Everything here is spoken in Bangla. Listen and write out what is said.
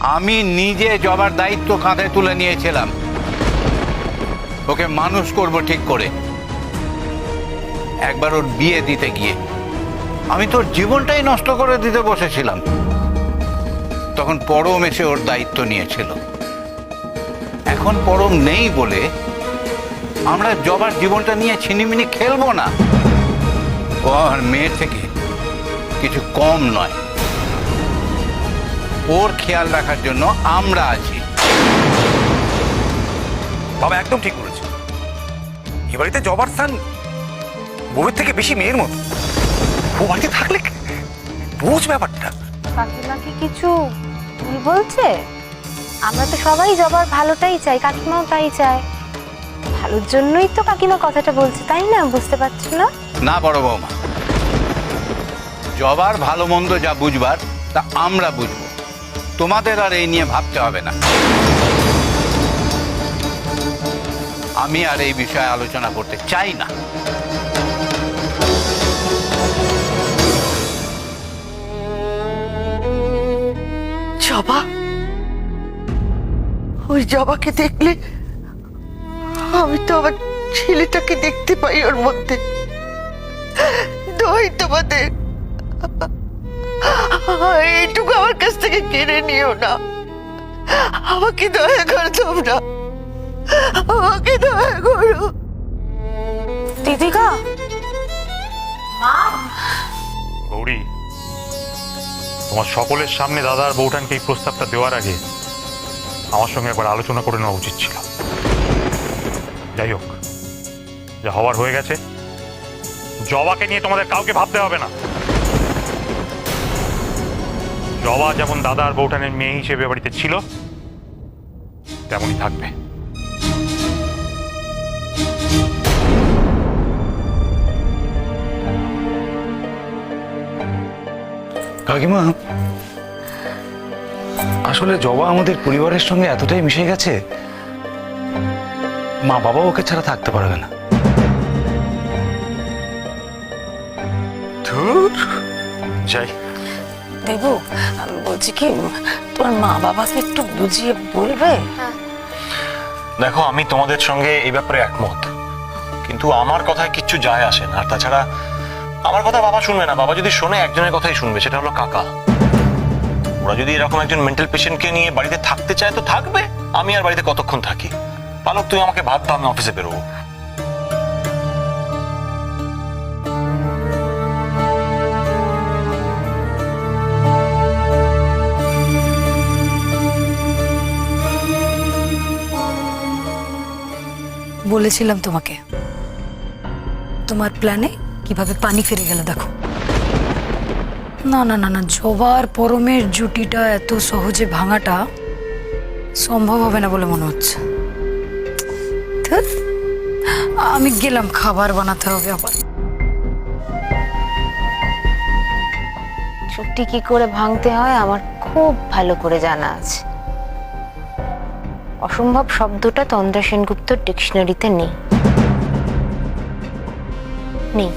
আমি নিজে জবার দায়িত্ব কাঁধে তুলে নিয়েছিলাম। ওকে মানুষ করব ঠিক করে। একবার ওর বিয়ে দিতে গিয়ে। আমি তোর জীবনটাই নষ্ট করে দিতে বসেছিলাম। তখন পরম এসে ওর দায়িত্ব নিয়েছিল। এখন পরম নেই বলে আমরা জবার জীবনটা নিয়ে ছিনিমিনি খেলব না। ও আমার মেয়ের থেকে কিছু কম নয়। ওর খেয়াল রাখার জন্য আমরা আছি। বাবা একদম ঠিক করেছে এ বাড়িতে জবার স্থান বউয়ের থেকে বেশি মেয়ের মতো। ও বাড়িতে থাকলে বোঝ ব্যাপারটা। কাকিমা কি কিছু ভুল বলছে? আমরা তো সবাই জবার ভালোটাই চাই কাকিমাও তাই চায়। ভালোর জন্যই তো কাকিমা কথাটা বলছে তাই না? বুঝতে পারছ না? না বড় বৌমা। জবার ভালো মন্দ যা বুঝবার তা আমরা বুঝব। তোমাদের আর এই নিয়ে ভাবতে হবে না। আমি আর এই বিষয়ে আলোচনা করতে চাই না। জবা? ওই জবাকে দেখলে আমি তো আমার ছেলেটাকে দেখতে পাই ওর মধ্যে। দই তোমাদের। এইটুকু আমার কাছ থেকে কেড়ে নিও না। আমাকে দয়া করো তোমরা। আমাকে দয়া করো। দিদিকা গৌরী তোমার সকলের সামনে দাদার বউঠানকে এই প্রস্তাবটা দেওয়ার আগে আমার সঙ্গে একবার আলোচনা করে নেওয়া উচিত ছিল। যাই হোক যা হওয়ার হয়ে গেছে। জবাকে নিয়ে তোমাদের কাউকে ভাবতে হবে না। জবা যেমন দাদার বউঠানের মেয়ে হিসেবে বাড়িতে ছিল তেমনই থাকবে। কাকিমা আসলে জবা আমাদের পরিবারের সঙ্গে এতটাই মিশে গেছে মা বাবা ওকে ছাড়া থাকতে পারবে না। ধুর যাই। দেবু বলছি কি তোর মা বাবাকে একটু বুঝিয়ে বলবে? দেখো আমি তোমাদের সঙ্গে এই ব্যাপারে একমত। কিন্তু আমার কথায় কিচ্ছু যায় আসে না। আর তাছাড়া আমার কথা বাবা শুনবে না। বাবা যদি শোনে একজনের কথাই শুনবে সেটা হলো কাকা। ওরা যদি এরকম একজন মেন্টাল পেশেন্টকে নিয়ে বাড়িতে থাকতে চায় তো থাকবে। আমি আর বাড়িতে কতক্ষণ থাকি? পালক তুই আমাকে ভাত দাও আমি অফিসে বেরোবো। বলেছিলাম তোমাকে। তোমার প্ল্যানে কীভাবে পানি ফিরে গেল দেখো। না না না না জবার পরমের জুটিটা এত সহজে ভাঙাটা সম্ভব হবে না বলে মনে হচ্ছে। আমি গেলাম খাবার বানাতে হবে আবার। ছুটি কি করে ভাঙতে হয় আমার খুব ভালো করে জানা আছে। অসম্ভব শব্দটা তন্দ্রা সেনগুপ্তর ডিকশনারিতে নেই। নেই।